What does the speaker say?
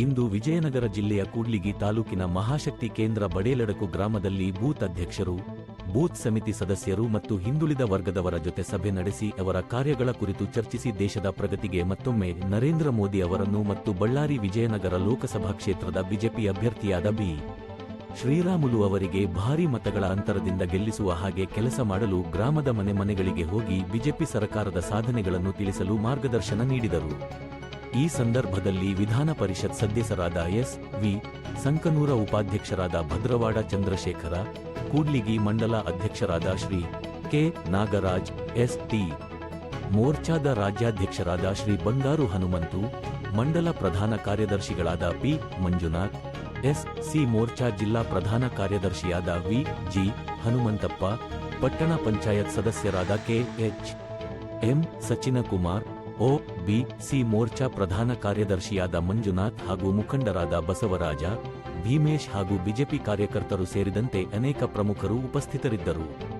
ಇಂದು ವಿಜಯನಗರ ಜಿಲ್ಲೆಯ ಕೂಡ್ಲಿಗಿ ತಾಲೂಕಿನ ಮಹಾಶಕ್ತಿ ಕೇಂದ್ರ ಬಡೇಲಡಕು ಗ್ರಾಮದಲ್ಲಿ ಬೂತ್ ಅಧ್ಯಕ್ಷರು, ಬೂತ್ ಸಮಿತಿ ಸದಸ್ಯರು ಮತ್ತು ಹಿಂದುಳಿದ ವರ್ಗದವರ ಜೊತೆ ಸಭೆ ನಡೆಸಿ ಅವರ ಕಾರ್ಯಗಳ ಕುರಿತು ಚರ್ಚಿಸಿ ದೇಶದ ಪ್ರಗತಿಗೆ ಮತ್ತೊಮ್ಮೆ ನರೇಂದ್ರ ಮೋದಿ ಅವರನ್ನು ಮತ್ತು ಬಳ್ಳಾರಿ ವಿಜಯನಗರ ಲೋಕಸಭಾ ಕ್ಷೇತ್ರದ ಬಿಜೆಪಿ ಅಭ್ಯರ್ಥಿಯಾದ ಬಿ. ಶ್ರೀರಾಮುಲು ಅವರಿಗೆ ಭಾರಿ ಮತಗಳ ಅಂತರದಿಂದ ಗೆಲ್ಲಿಸುವ ಹಾಗೆ ಕೆಲಸ ಮಾಡಲು ಗ್ರಾಮದ ಮನೆ ಮನೆಗಳಿಗೆ ಹೋಗಿ ಬಿಜೆಪಿ ಸರ್ಕಾರದ ಸಾಧನೆಗಳನ್ನು ತಿಳಿಸಲು ಮಾರ್ಗದರ್ಶನ ನೀಡಿದರು. ಈ ಸಂದರ್ಭದಲ್ಲಿ ವಿಧಾನ ಪರಿಷತ್ ಸದಸ್ಯರಾದ ಎಸ್ ವಿ ಸಂಕನೂರ ಉಪಾಧ್ಯಕ್ಷರಾದ ಭದ್ರವಾಡ ಚಂದ್ರಶೇಖರ, ಕೂಡ್ಲಿಗಿ ಮಂಡಲ ಅಧ್ಯಕ್ಷರಾದ Shri K Nagaraj, S T ಮೋರ್ಚಾದ ರಾಜ್ಯಾಧ್ಯಕ್ಷರಾದ ಶ್ರೀ ಬಂಗಾರು ಹನುಮಂತು, ಮಂಡಲ ಪ್ರಧಾನ ಕಾರ್ಯದರ್ಶಿಗಳಾದ P Manjunath, S C morcha ಜಿಲ್ಲಾ ಪ್ರಧಾನ ಕಾರ್ಯದರ್ಶಿಯಾದ ವಿ ಜಿ ಹನುಮಂತಪ್ಪ, ಪಟ್ಟಣ ಪಂಚಾಯತ್ ಸದಸ್ಯರಾದ K H M Sachinakumar O, B, C morcha ಪ್ರಧಾನ ಕಾರ್ಯದರ್ಶಿಯಾದ ಮಂಜುನಾಥ್ ಹಾಗೂ ಮುಖಂಡರಾದ ಬಸವರಾಜ, ಭೀಮೇಶ್ ಹಾಗೂ ಬಿಜೆಪಿ ಕಾರ್ಯಕರ್ತರು ಸೇರಿದಂತೆ ಅನೇಕ ಪ್ರಮುಖರು ಉಪಸ್ಥಿತರಿದ್ದರು.